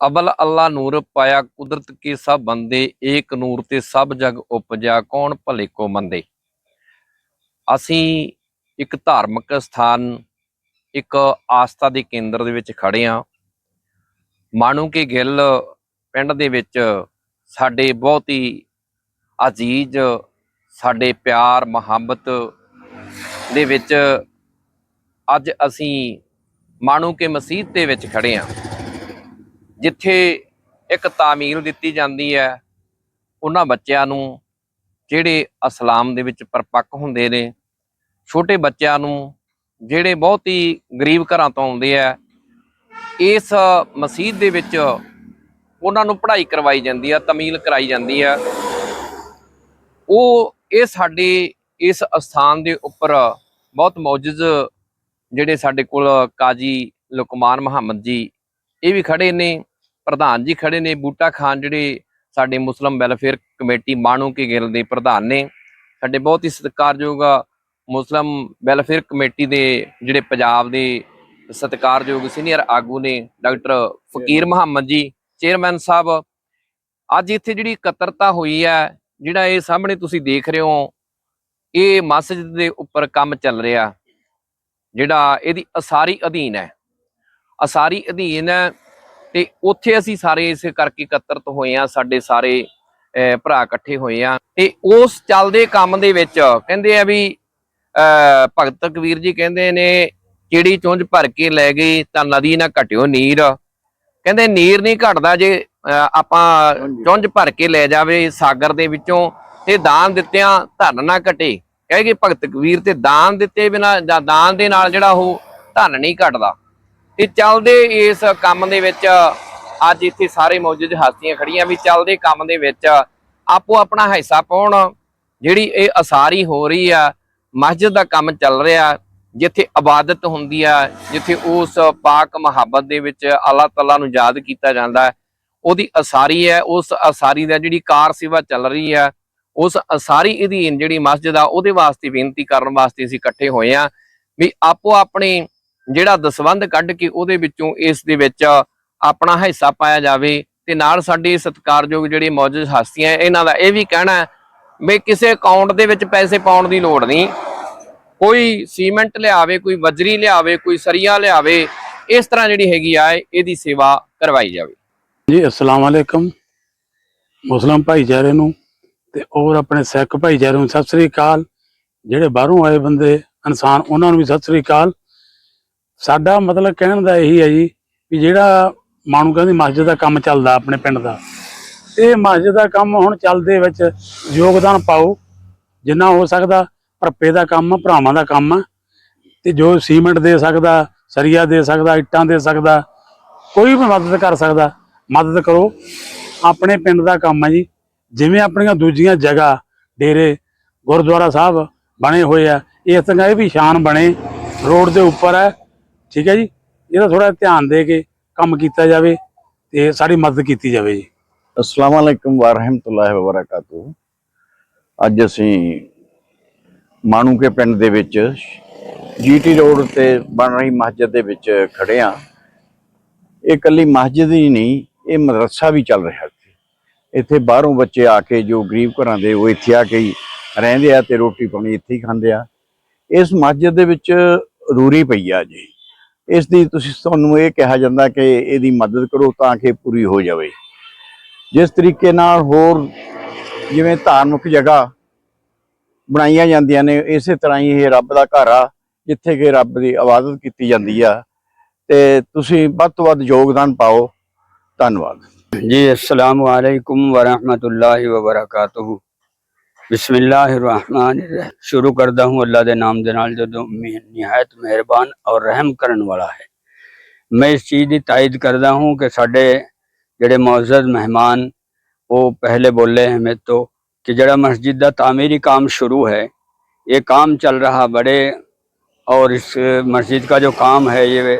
Able ਅੱਲਾ ਨੂਰ ਪਾਇਆ ਕੁਦਰਤ ਕੇ ਸਭ ਬੰਦੇ, ਏਕ ਨੂਰ ਤੇ ਸਭ ਜਗ ਉਪਜਿਆ, ਕੌਣ ਭਲੇ ਕੋ ਮੰਦੇ? ਅਸੀਂ ਇੱਕ ਧਾਰਮਿਕ ਸਥਾਨ, ਇੱਕ ਆਸਥਾ ਦੇ ਕੇਂਦਰ ਦੇ ਵਿੱਚ ਖੜੇ ਆ। ਮਾਣੂ ਕੇ ਗਿੱਲ ਪਿੰਡ ਦੇ ਵਿੱਚ ਸਾਡੇ ਬਹੁਤ ਹੀ ਅਜ਼ੀਜ਼, ਸਾਡੇ ਪਿਆਰ, ਮੁਹੱਬਤ ਦੇ ਵਿੱਚ ਅੱਜ ਅਸੀਂ ਮਾਣੂ ਕੇ ਮਸਜਿਦ ਦੇ ਵਿੱਚ ਖੜੇ ਆ। ਜਿੱਥੇ ਇੱਕ ਤਾਮੀਲ ਦਿੱਤੀ ਜਾਂਦੀ ਹੈ, ਉਹਨਾਂ ਬੱਚਿਆਂ ਨੂੰ ਜਿਹੜੇ ਇਸਲਾਮ ਦੇ ਵਿੱਚ ਪਰਪੱਕ ਹੁੰਦੇ ਨੇ, ਛੋਟੇ ਬੱਚਿਆਂ ਨੂੰ ਜਿਹੜੇ ਬਹੁਤ ਹੀ ਗਰੀਬ ਘਰਾਂ ਤੋਂ ਆਉਂਦੇ ਆ, ਇਸ ਮਸਜਿਦ ਦੇ ਵਿੱਚ ਉਹਨਾਂ ਨੂੰ ਪੜ੍ਹਾਈ ਕਰਵਾਈ ਜਾਂਦੀ ਆ, ਤਮੀਲ ਕਰਾਈ ਜਾਂਦੀ ਆ। ਉਹ ਇਹ ਸਾਡੇ ਇਸ ਅਸਥਾਨ ਦੇ ਉੱਪਰ ਬਹੁਤ ਮੌਜੂਦ ਜਿਹੜੇ ਸਾਡੇ ਕੋਲ ਕਾਜੀ ਲੁਕਮਾਨ ਮੁਹੰਮਦ ਜੀ ਇਹ ਵੀ ਖੜੇ ਨੇ ਪ੍ਰਧਾਨ ਜੀ ਖੜੇ ਨੇ ਬੂਟਾ ਖਾਨ ਜਿਹੜੇ ਸਾਡੇ Muslim welfare committee Manuke Gill ਦੇ ਪ੍ਰਧਾਨ ਨੇ ਸਾਡੇ ਬਹੁਤ ਹੀ ਸਤਿਕਾਰਯੋਗ ਮੁਸਲਮ ਵੈਲਫੇਅਰ ਕਮੇਟੀ ਦੇ ਜਿਹੜੇ ਪੰਜਾਬ ਦੇ ਸਤਿਕਾਰਯੋਗ ਸੀਨੀਅਰ ਆਗੂ ਨੇ ਡਾਕਟਰ ਫਕੀਰ ਮੁਹੰਮਦ ਜੀ ਚੇਅਰਮੈਨ ਸਾਹਿਬ ਅੱਜ ਇੱਥੇ ਜਿਹੜੀ ਇਕੱਤਰਤਾ ਹੋਈ ਹੈ ਜਿਹੜਾ ਇਹ ਸਾਹਮਣੇ ਤੁਸੀਂ ਦੇਖ ਰਹੇ ਹੋ ਇਹ ਮਸਜਿਦ ਦੇ ਉੱਪਰ ਕੰਮ ਚੱਲ ਰਿਹਾ ਜਿਹੜਾ ਇਹਦੀ ਅਸਾਰੀ ਅਧੀਨ ਹੈ। ਅਸਾਰੀ ਅਧੀਨ ਹੈ ਤੇ ਉੱਥੇ ਅਸੀਂ ਸਾਰੇ ਇਸੇ ਕਰਕੇ ਇਕੱਤਰਤ ਹੋਏ ਆ ਸਾਡੇ ਸਾਰੇ ਭਰਾ ਇਕੱਠੇ ਹੋਏ ਆ ਤੇ ਉਸ ਚੱਲਦੇ ਕੰਮ ਦੇ ਵਿੱਚ ਕਹਿੰਦੇ ਆ ਵੀ ਭਗਤ ਕਬੀਰ ਜੀ ਕਹਿੰਦੇ ਨੇ ਕਿਹੜੀ ਚੁੰਝ ਭਰ ਕੇ ਲੈ ਗਈ ਤਾਂ ਨਦੀ ਨਾ ਘਟਿਓ ਨੀਰ। ਕਹਿੰਦੇ ਨੀਰ ਨਹੀਂ ਘਟਦਾ ਜੇ ਆਪਾਂ ਚੁੰਝ ਭਰ ਕੇ ਲੈ ਜਾਵੇ ਸਾਗਰ ਦੇ ਵਿੱਚੋਂ ਤੇ ਦਾਨ ਦਿੱਤਿਆਂ ਧਨ ਨਾ ਘਟੇ। ਕਹੇਗੇ ਭਗਤ ਕਬੀਰ ਤੇ ਦਾਨ ਦਿੱਤੇ ਬਿਨਾ ਜਾਂ ਦਾਨ ਦੇ ਨਾਲ ਜਿਹੜਾ ਉਹ ਧਨ ਨਹੀਂ ਘਟਦਾ। ਤੇ ਚੱਲਦੇ ਇਸ ਕੰਮ ਦੇ ਵਿੱਚ, ਅੱਜ ਇੱਥੇ ਸਾਰੇ ਮੌਜੂਦ ਹਸਤੀਆਂ ਖੜੀਆਂ ਵੀ ਚੱਲਦੇ ਕੰਮ ਦੇ ਵਿੱਚ, ਆਪੋ ਆਪਣਾ ਹਿੱਸਾ ਪਾਉਣ, ਜਿਹੜੀ ਇਹ ਅਸਾਰੀ ਹੋ ਰਹੀ ਆ, ਮਸਜਿਦ ਦਾ ਕੰਮ ਚੱਲ ਰਿਹਾ, ਜਿੱਥੇ ਇਬਾਦਤ ਹੁੰਦੀ ਆ, ਜਿੱਥੇ ਉਸ ਪਾਕ ਮੁਹੱਬਤ ਦੇ ਵਿੱਚ ਅੱਲਾਹ ਤਾਲਾ ਨੂੰ ਯਾਦ ਕੀਤਾ ਜਾਂਦਾ ਉਹਦੀ ਅਸਾਰੀ ਹੈ, ਉਸ ਅਸਾਰੀ ਦਾ ਜਿਹੜੀ ਕਾਰ ਸੇਵਾ ਚੱਲ ਰਹੀ ਹੈ ਉਸ ਅਸਾਰੀ ਅਧੀਨ ਜਿਹੜੀ ਮਸਜਿਦ ਆ, ਉਹਦੇ ਵਾਸਤੇ ਬੇਨਤੀ ਕਰਨ ਵਾਸਤੇ ਅਸੀਂ ਇਕੱਠੇ ਹੋਏ ਆ ਵੀ ਆਪੋ ਆਪਣੇ ਜਿਹੜਾ ਦਸਵੰਧ ਕੱਢ ਕੇ ਉਹਦੇ ਵਿੱਚੋਂ ਇਸ ਦੇ ਵਿੱਚ ਆਪਣਾ ਹਿੱਸਾ ਪਾਇਆ ਜਾਵੇ ਤੇ ਨਾਲ ਸਾਡੇ ਸਤਿਕਾਰਯੋਗ ਜਿਹੜੇ ਮੌਜੂਦ ਹਸਤੀਆਂ ਇਹਨਾਂ ਦਾ ਇਹ ਵੀ ਕਹਿਣਾ ਵੀ ਕਿਸੇ ਅਕਾਊਂਟ ਦੇ ਵਿੱਚ ਪੈਸੇ ਪਾਉਣ ਦੀ ਲੋੜ ਨਹੀਂ। ਕੋਈ ਸੀਮੈਂਟ ਲਿਆਵੇ, ਕੋਈ ਬਜਰੀ ਲਿਆਵੇ, ਕੋਈ ਸਰੀਆ ਲਿਆਵੇ, ਇਸ ਤਰ੍ਹਾਂ ਜਿਹੜੀ ਹੈਗੀ ਆ, ਇਹਦੀ ਸੇਵਾ ਕਰਵਾਈ ਜਾਵੇ। ਜੀ, ਅਸਲਾਮ ਵਾਲੇਕਮ ਮੁਸਲਮ ਭਾਈਚਾਰੇ ਨੂੰ ਤੇ ਹੋਰ ਆਪਣੇ ਸਿੱਖ ਭਾਈਚਾਰੇ ਨੂੰ ਸਤਿ ਸ੍ਰੀ ਅਕਾਲ। ਜਿਹੜੇ ਬਾਹਰੋਂ ਆਏ ਬੰਦੇ, ਇਨਸਾਨ, ਉਹਨਾਂ ਨੂੰ ਵੀ ਸਤਿ ਸ੍ਰੀ ਅਕਾਲ। ਸਾਡਾ ਮਤਲਬ ਕਹਿਣ ਦਾ ਇਹੀ ਹੈ ਜੀ ਵੀ ਜਿਹੜਾ ਮਾਣੂ ਕਹਿੰਦੀ ਮਸਜਿਦ ਦਾ ਕੰਮ ਚੱਲਦਾ ਆਪਣੇ ਪਿੰਡ ਦਾ, ਇਹ ਮਸਜਿਦ ਦਾ ਕੰਮ ਹੁਣ ਚੱਲਦੇ ਵਿੱਚ ਯੋਗਦਾਨ ਪਾਓ, ਜਿੰਨਾ ਹੋ ਸਕਦਾ ਭਰਪੇ ਦਾ ਕੰਮ, ਭਰਾਵਾਂ ਦਾ ਕੰਮ ਆ ਤੇ ਜੋ ਸੀਮੈਂਟ ਦੇ ਸਕਦਾ, ਸਰੀਆ ਦੇ ਸਕਦਾ, ਇੱਟਾਂ ਦੇ ਸਕਦਾ, ਕੋਈ ਵੀ ਮਦਦ ਕਰ ਸਕਦਾ, ਮਦਦ ਕਰੋ। ਆਪਣੇ ਪਿੰਡ ਦਾ ਕੰਮ ਹੈ ਜੀ, ਜਿਵੇਂ ਆਪਣੀਆਂ ਦੂਜੀਆਂ ਜਗ੍ਹਾ, ਡੇਰੇ, ਗੁਰਦੁਆਰਾ ਸਾਹਿਬ ਬਣੇ ਹੋਏ ਆ, ਇਸ ਤਰ੍ਹਾਂ ਇਹ ਵੀ ਸ਼ਾਨ ਬਣੇ, ਰੋਡ ਦੇ ਉੱਪਰ ਹੈ। ਠੀਕ ਹੈ ਜੀ? ਇਹਦਾ ਥੋੜਾ ਧਿਆਨ ਦੇ ਕੇ ਕੰਮ ਕੀਤਾ ਜਾਵੇ ਤੇ ਸਾਡੀ ਮਦਦ ਕੀਤੀ ਜਾਵੇ ਜੀ। ਅਸਲਾਮ ਵਾਲੇਕਮ ਵਰਹਿਮਤੁਲਾਹਿ ਵਬਰਕਾਤੁ ਅੱਜ ਅਸੀਂ ਮਾਣੂ ਕੇ ਪਿੰਡ ਦੇ ਵਿੱਚ ਜੀਟੀ ਰੋਡ ਤੇ ਬਣ ਰਹੀ ਮਸਜਿਦ ਦੇ ਵਿੱਚ ਖੜੇ ਆ ਇਹ ਕੱਲੀ ਮਸਜਿਦ ਹੀ ਨਹੀਂ, ਇਹ ਮਦਰਸਾ ਵੀ ਚੱਲ ਰਿਹਾ ਇੱਥੇ। ਇੱਥੇ ਬਾਹਰੋਂ ਬੱਚੇ ਆ ਕੇ ਜੋ ਗਰੀਬ ਘਰਾਂ ਦੇ, ਉਹ ਇੱਥੇ ਆ ਕੇ ਹੀ ਰਹਿੰਦੇ ਆ ਤੇ ਰੋਟੀ ਪਾਣੀ ਇੱਥੇ ਹੀ ਖਾਂਦੇ ਆ। ਇਸ ਮਸਜਿਦ ਦੇ ਵਿੱਚ ਰੂਰੀ ਪਈ ਆ ਜੀ। ਇਸ ਦੀ ਤੁਸੀਂ ਤੁਹਾਨੂੰ ਇਹ ਕਿਹਾ ਜਾਂਦਾ ਕਿ ਇਹਦੀ ਮਦਦ ਕਰੋ ਤਾਂ ਕਿ ਪੂਰੀ ਹੋ ਜਾਵੇ। ਜਿਸ ਤਰੀਕੇ ਨਾਲ ਹੋਰ ਜਿਵੇਂ ਧਾਰਮਿਕ ਜਗ੍ਹਾ ਬਣਾਈਆਂ ਜਾਂਦੀਆਂ ਨੇ, ਇਸੇ ਤਰ੍ਹਾਂ ਹੀ ਇਹ ਰੱਬ ਦਾ ਘਰ ਆ, ਜਿੱਥੇ ਕਿ ਰੱਬ ਦੀ ਆਵਾਜ਼ਤ ਕੀਤੀ ਜਾਂਦੀ ਆ। ਤੇ ਤੁਸੀਂ ਵੱਧ ਤੋਂ ਵੱਧ ਯੋਗਦਾਨ ਪਾਓ। ਧੰਨਵਾਦ। ਜੀ ਅਸਲਾਮ ਅਲੈਕੁਮ ਵਰਹਿਮਤੁਲਲਾਹਿ ਵਬਰਕਾਤੁਹ। बिस्मिल्लाहिर्रहमान शुरू करदा हूँ अल्लाह दे नाम दे नाल ਜਦੋਂ ਨਿਹਾਇਤ ਮਿਹਰਬਾਨ ਔਰ ਰਹਿਮ ਕਰਨ ਵਾਲਾ ਹੈ ਮੈਂ ਇਸ ਚੀਜ਼ ਦੀ ਤਾਇਦ ਕਰਦਾ ਹੂੰ ਕਿ ਸਾਡੇ ਜਿਹੜੇ ਮੌਜੂਦ ਮਹਿਮਾਨ ਉਹ पहले बोले हैं मैं तो कि जड़ा मस्जिद का तामीरी काम शुरू है ये काम चल रहा बड़े और इस मस्जिद का जो काम है ये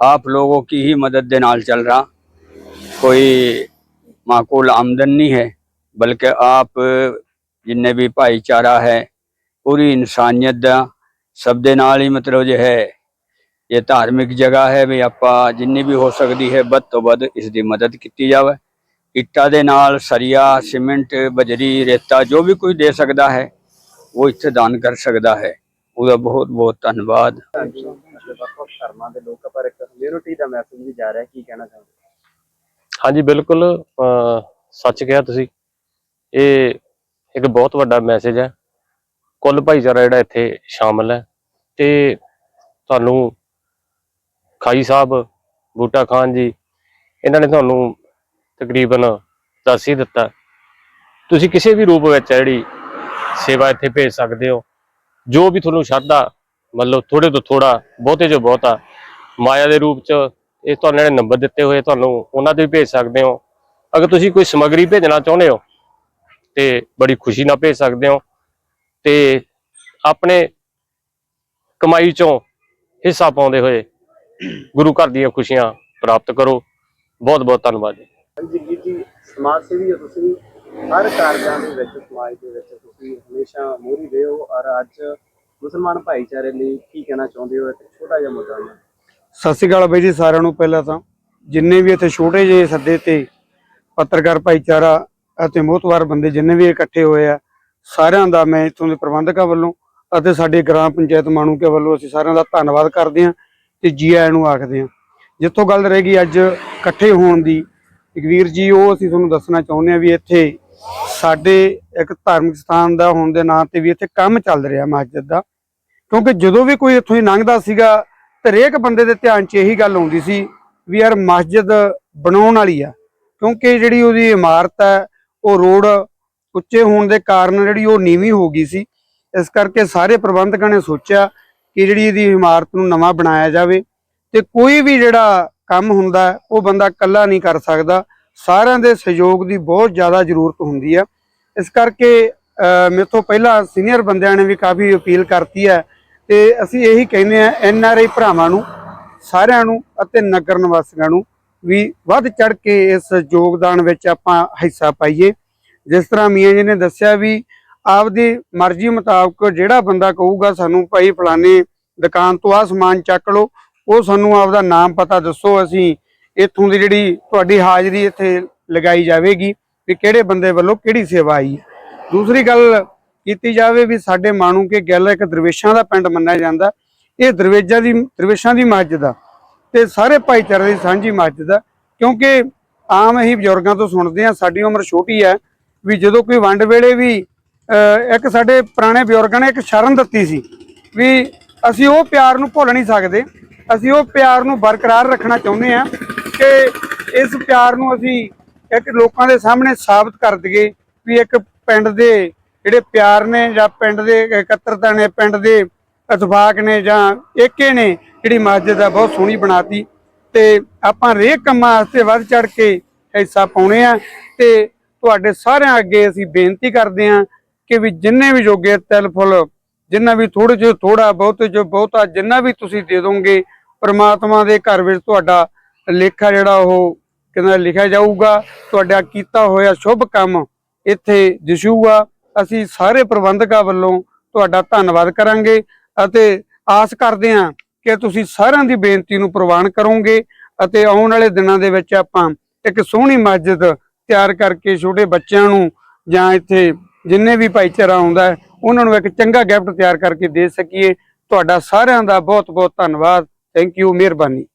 आप लोगों की ही मदद दे नाल चल रहा कोई माकूल आमदन नहीं है बल्कि आप ਜਿੰਨੇ ਵੀ ਭਾਈਚਾਰਾ ਹੈ, ਪੂਰੀ ਇਨਸਾਨੀਅਤ ਦਾ ਸਭ ਦੇ ਨਾਲ ਹੀ ਮਤਲਬ ਜੇ ਹੈ। ਇਹ ਧਾਰਮਿਕ ਜਗ੍ਹਾ ਹੈ ਵੀ ਆਪਾਂ ਜਿੰਨੀ ਵੀ ਹੋ ਸਕਦੀ ਹੈ, ਵੱਧ ਤੋਂ ਵੱਧ ਇਸ ਦੀ ਮਦਦ ਕੀਤੀ ਜਾਵੇ। ਇੱਟਾਂ ਦੇ ਨਾਲ ਸਰੀਆ, ਸੀਮੈਂਟ, ਬਜਰੀ, ਰੇਤਾ ਜੋ ਵੀ ਕੋਈ ਦੇ ਸਕਦਾ ਹੈ, ਉਹ ਇੱਥੇ ਦਾਨ ਕਰ ਸਕਦਾ ਹੈ। ਉਹਦਾ ਬਹੁਤ ਬਹੁਤ ਧੰਨਵਾਦ। ਧਰਮਾਂ ਦੇ ਕਹਿਣਾ ਚਾਹੁੰਦੇ ਹਾਂਜੀ, ਬਿਲਕੁਲ ਸੱਚ ਕਿਹਾ ਤੁਸੀਂ। ਇਹ ਇੱਕ ਬਹੁਤ ਵੱਡਾ ਮੈਸੇਜ ਹੈ। ਕੁੱਲ ਭਾਈਚਾਰਾ ਜਿਹੜਾ ਇੱਥੇ ਸ਼ਾਮਲ ਹੈ ਤੇ ਤੁਹਾਨੂੰ ਖਾਈ ਸਾਹਿਬ, ਬੂਟਾ ਖਾਨ ਜੀ, ਇਹਨਾਂ ਨੇ ਤੁਹਾਨੂੰ ਤਕਰੀਬਨ ਦੱਸ ਹੀ ਦਿੱਤਾ। ਤੁਸੀਂ ਕਿਸੇ ਵੀ ਰੂਪ ਵਿੱਚ ਜਿਹੜੀ ਸੇਵਾ ਇੱਥੇ ਭੇਜ ਸਕਦੇ ਹੋ। ਜੋ ਵੀ ਤੁਹਾਨੂੰ ਸ਼ਰਧਾ, ਮਤਲਬ ਥੋੜੇ ਤੋਂ ਥੋੜਾ ਬਹੁਤੇ ਜੋ ਬਹੁਤਾ ਮਾਇਆ ਦੇ ਰੂਪ ਚ ਇਹ ਤੁਹਾਨੂੰ ਜਿਹੜੇ ਨੰਬਰ ਦਿੱਤੇ ਹੋਏ, ਤੁਹਾਨੂੰ ਉਹਨਾਂ ਤੇ ਵੀ ਭੇਜ ਸਕਦੇ ਹੋ। ਅਗਰ ਤੁਸੀਂ ਕੋਈ ਸਮੱਗਰੀ ਭੇਜਣਾ ਚਾਹੁੰਦੇ ਹੋ ਤੇ ਬੜੀ ਖੁਸ਼ੀ ਨਾਲ ਭੇਜ ਸਕਦੇ ਹੋ। ਤੇ ਆਪਣੇ ਕਮਾਈ ਚੋਂ ਹਿੱਸਾ ਪਾਉਂਦੇ ਹੋਏ ਗੁਰੂ ਘਰ ਦੀਆਂ ਖੁਸ਼ੀਆਂ ਪ੍ਰਾਪਤ ਕਰੋ। ਬਹੁਤ ਬਹੁਤ ਧੰਨਵਾਦ ਜੀ। ਜੀ ਜੀ ਸਮਾਜ ਸੇਵੀ ਹੋ ਤੁਸੀਂ। ਹਰ ਕਾਰਜਾਂ ਦੇ ਵਿੱਚ ਸਮਾਜ ਦੇ ਵਿੱਚ ਤੁਸੀਂ ਹਮੇਸ਼ਾ ਮੋਹਰੀ ਰਹੇ। ਹੋ ਔਰ ਅੱਜ ਮੁਸਲਮਾਨ ਭਾਈਚਾਰੇ ਲਈ ਕੀ ਕਹਿਣਾ ਚਾਹੁੰਦੇ ਹੋ? ਇੱਕ ਛੋਟਾ ਜਿਹਾ ਮੁੱਦਾ ਸਤਿ ਸ਼੍ਰੀ ਅਕਾਲ ਬਾਈ ਜੀ ਸਾਰਿਆਂ ਨੂੰ ਪਹਿਲਾਂ ਤਾਂ। ਜਿੰਨੇ ਵੀ ਇੱਥੇ ਛੋਟੇ ਜਿਹੇ ਸੱਦੇ ਤੇ ਪੱਤਰਕਾਰ ਭਾਈਚਾਰਾ ਅਤੇ ਮੋਹਤਵਾਰ ਬੰਦੇ ਜਿੰਨੇ ਵੀ ਇਕੱਠੇ ਹੋਏ ਆ, ਸਾਰਿਆਂ ਦਾ ਮੈਂ ਇੱਥੋਂ ਦੇ ਪ੍ਰਬੰਧਕਾਂ ਵੱਲੋਂ ਅਤੇ ਸਾਡੇ ਗ੍ਰਾਮ ਪੰਚਾਇਤ ਮਾਣੂਕੇ ਵੱਲੋਂ ਅਸੀਂ ਸਾਰਿਆਂ ਦਾ ਧੰਨਵਾਦ ਕਰਦੇ ਹਾਂ ਤੇ ਜੀ ਆਇਆਂ ਨੂੰ ਆਖਦੇ ਹਾਂ। ਜਿੱਥੋਂ ਗੱਲ ਰਹਿ ਗਈ ਅੱਜ ਇਕੱਠੇ ਹੋਣ ਦੀ ਇਕਵੀਰ ਜੀ ਉਹ ਅਸੀਂ ਤੁਹਾਨੂੰ ਦੱਸਣਾ ਚਾਹੁੰਦੇ ਹਾਂ ਵੀ ਇੱਥੇ ਸਾਡੇ ਇੱਕ ਧਾਰਮਿਕ ਸਥਾਨ ਦਾ ਹੋਣ ਦੇ ਨਾਂ ਤੇ ਵੀ ਇੱਥੇ ਕੰਮ ਚੱਲ ਰਿਹਾ ਮਸਜਿਦ ਦਾ। ਕਿਉਂਕਿ ਜਦੋਂ ਵੀ ਕੋਈ ਇੱਥੋਂ ਹੀ ਲੰਘਦਾ ਸੀਗਾ, ਤੇ ਹਰੇਕ ਬੰਦੇ ਦੇ ਧਿਆਨ 'ਚ ਇਹੀ ਗੱਲ ਆਉਂਦੀ ਸੀ ਵੀ ਯਾਰ ਮਸਜਿਦ ਬਣਾਉਣ ਵਾਲੀ ਆ, ਕਿਉਂਕਿ ਜਿਹੜੀ ਉਹਦੀ ਇਮਾਰਤ ਹੈ ਉਹ ਰੋਡ ਉੱਚੇ ਹੋਣ ਦੇ ਕਾਰਨ ਜਿਹੜੀ ਉਹ ਨੀਵੀਂ ਹੋ ਗਈ ਸੀ। ਇਸ ਕਰਕੇ ਸਾਰੇ ਪ੍ਰਬੰਧਕਾਂ ਨੇ ਸੋਚਿਆ ਕਿ ਜਿਹੜੀ ਇਹਦੀ ਇਮਾਰਤ ਨੂੰ ਨਵਾਂ ਬਣਾਇਆ ਜਾਵੇ ਤੇ ਕੋਈ ਵੀ ਜਿਹੜਾ ਕੰਮ ਹੁੰਦਾ ਉਹ ਬੰਦਾ ਇਕੱਲਾ ਨਹੀਂ ਕਰ ਸਕਦਾ। ਸਾਰਿਆਂ ਦੇ ਸਹਿਯੋਗ ਦੀ ਬਹੁਤ ਜ਼ਿਆਦਾ ਜ਼ਰੂਰਤ ਹੁੰਦੀ ਹੈ। ਇਸ ਕਰਕੇ ਮੇਰੇ ਤੋਂ ਪਹਿਲਾਂ ਸੀਨੀਅਰ ਬੰਦਿਆਂ ਨੇ ਵੀ ਕਾਫੀ ਅਪੀਲ ਕਰਤੀ ਹੈ ਤੇ ਅਸੀਂ ਇਹੀ ਕਹਿੰਦੇ ਆ ਐਨ ਆਰ ਆਈ ਭਰਾਵਾਂ ਨੂੰ, ਸਾਰਿਆਂ ਨੂੰ ਅਤੇ ਨਗਰ ਨਿਵਾਸੀਆਂ ਨੂੰ ਵੀ ਵੱਧ ਚੜ ਕੇ ਇਸ ਯੋਗਦਾਨ ਵਿੱਚ ਆਪਾਂ ਹਿੱਸਾ ਪਾਈਏ। ਜਿਸ ਤਰ੍ਹਾਂ ਮੀਆਂ ਜੀ ਨੇ ਦੱਸਿਆ ਵੀ ਆਪਦੀ ਮਰਜ਼ੀ ਮੁਤਾਬਕ ਜਿਹੜਾ ਬੰਦਾ ਕਹੂਗਾ ਸਾਨੂੰ ਭਾਈ ਫਲਾਣੇ ਦੁਕਾਨ ਤੋਂ ਆ ਸਮਾਨ ਚੱਕ ਲਓ, ਉਹ ਸਾਨੂੰ ਆਪਦਾ ਨਾਮ ਪਤਾ ਦੱਸੋ, ਅਸੀਂ ਇੱਥੋਂ ਦੀ ਜਿਹੜੀ ਤੁਹਾਡੀ ਹਾਜ਼ਰੀ ਇੱਥੇ ਲਗਾਈ ਜਾਵੇਗੀ ਵੀ ਕਿਹੜੇ ਬੰਦੇ ਵੱਲੋਂ ਕਿਹੜੀ ਸੇਵਾ ਆਈ ਹੈ। ਦੂਸਰੀ ਗੱਲ ਕੀਤੀ ਜਾਵੇ ਵੀ ਸਾਡੇ ਮਾਣੂ ਕੇ ਗੱਲ ਇੱਕ ਦਰਵੇਸ਼ਾਂ ਦਾ ਪਿੰਡ ਮੰਨਿਆ ਜਾਂਦਾ। ਇਹ ਦਰਵੇਜਾਂ ਦੀ, ਦਰਵੇਸ਼ਾਂ ਦੀ ਮਸਜਿਦ ਆ ਤੇ ਸਾਰੇ ਭਾਈਚਾਰੇ ਦੀ ਸਾਂਝੀ ਮਸਜਿਦ ਆ, ਕਿਉਂਕਿ ਆਮ ਅਸੀਂ ਬਜ਼ੁਰਗਾਂ ਤੋਂ ਸੁਣਦੇ ਆ ਸਾਡੀ ਉਮਰ ਛੋਟੀ ਹੈ, ਵੀ ਜਦੋਂ ਕੋਈ ਵੰਡ ਵੇਲੇ ਵੀ ਇੱਕ ਸਾਡੇ ਪੁਰਾਣੇ ਬਜ਼ੁਰਗਾਂ ਨੇ ਇੱਕ ਸ਼ਰਨ ਦਿੱਤੀ ਸੀ, ਵੀ ਅਸੀਂ ਉਹ ਪਿਆਰ ਨੂੰ ਭੁੱਲ ਨਹੀਂ ਸਕਦੇ, ਅਸੀਂ ਉਹ ਪਿਆਰ ਨੂੰ ਬਰਕਰਾਰ ਰੱਖਣਾ ਚਾਹੁੰਦੇ ਆ ਕਿ ਇਸ ਪਿਆਰ ਨੂੰ ਅਸੀਂ ਇੱਕ ਲੋਕਾਂ ਦੇ ਸਾਹਮਣੇ ਸਾਬਤ ਕਰ ਦਈਏ, ਵੀ ਇੱਕ ਪਿੰਡ ਦੇ ਜਿਹੜੇ ਪਿਆਰ ਨੇ ਜਾਂ ਪਿੰਡ ਦੇ ਇਕੱਤਰਤਾ ਨੇ, ਪਿੰਡ ਦੇ ਇਤਫਾਕ ਨੇ ਜਾਂ ਏਕੇ ਨੇ ਜਿਹੜੀ ਮਸਜਿਦ ਆ, ਬਹੁਤ ਸੋਹਣੀ ਬਣਾਤੀ। ਤੇ ਆਪਾਂ ਹਰੇਕ ਕੰਮਾਂ ਵਾਸਤੇ ਵੱਧ ਚੜ ਕੇ ਹਿੱਸਾ ਪਾਉਣੇ ਆ। ਤੇ ਤੁਹਾਡੇ ਸਾਰਿਆਂ ਅੱਗੇ ਅਸੀਂ ਬੇਨਤੀ ਕਰਦੇ ਆ ਕਿ ਵੀ ਜਿੰਨੇ ਵੀ ਜੋਗੇ ਤਿਲ ਫੁੱਲ, ਜਿੰਨਾ ਵੀ ਥੋੜੇ ਜਿਹਾ ਥੋੜਾ ਬਹੁਤੇ ਜੋ ਬਹੁਤਾ, ਜਿੰਨਾ ਵੀ ਤੁਸੀਂ ਦੇ ਦੋਗੇ, ਪ੍ਰਮਾਤਮਾ ਦੇ ਘਰ ਵਿੱਚ ਤੁਹਾਡਾ ਲੇਖਾ ਜਿਹੜਾ ਉਹ ਕਹਿੰਦਾ ਲਿਖਿਆ ਜਾਊਗਾ, ਤੁਹਾਡਾ ਕੀਤਾ ਹੋਇਆ ਸ਼ੁਭ ਕੰਮ ਇੱਥੇ ਦਿਸੂਗਾ। ਅਸੀਂ ਸਾਰੇ ਪ੍ਰਬੰਧਕਾਂ ਵੱਲੋਂ ਤੁਹਾਡਾ ਧੰਨਵਾਦ ਕਰਾਂਗੇ। ਅਤੇ ਆਸ ਕਰਦੇ ਹਾਂ ਕਿ ਤੁਸੀਂ ਸਾਰਿਆਂ ਦੀ ਬੇਨਤੀ ਨੂੰ ਪ੍ਰਵਾਨ ਕਰੋਗੇ ਅਤੇ ਆਉਣ ਵਾਲੇ ਦਿਨਾਂ ਦੇ ਵਿੱਚ ਆਪਾਂ ਇੱਕ ਸੋਹਣੀ ਮਸਜਿਦ ਤਿਆਰ ਕਰਕੇ ਛੋਟੇ ਬੱਚਿਆਂ ਨੂੰ ਜਾਂ ਇੱਥੇ ਜਿੰਨੇ ਵੀ ਭਾਈਚਾਰਾ ਆਉਂਦਾ ਹੈ, ਉਹਨਾਂ ਨੂੰ ਇੱਕ ਚੰਗਾ ਗਿਫਟ ਤਿਆਰ ਕਰਕੇ ਦੇ ਸਕੀਏ। ਤੁਹਾਡਾ ਸਾਰਿਆਂ ਦਾ ਬਹੁਤ ਬਹੁਤ ਧੰਨਵਾਦ। ਥੈਂਕ ਯੂ ਮਿਹਰਬਾਨੀ।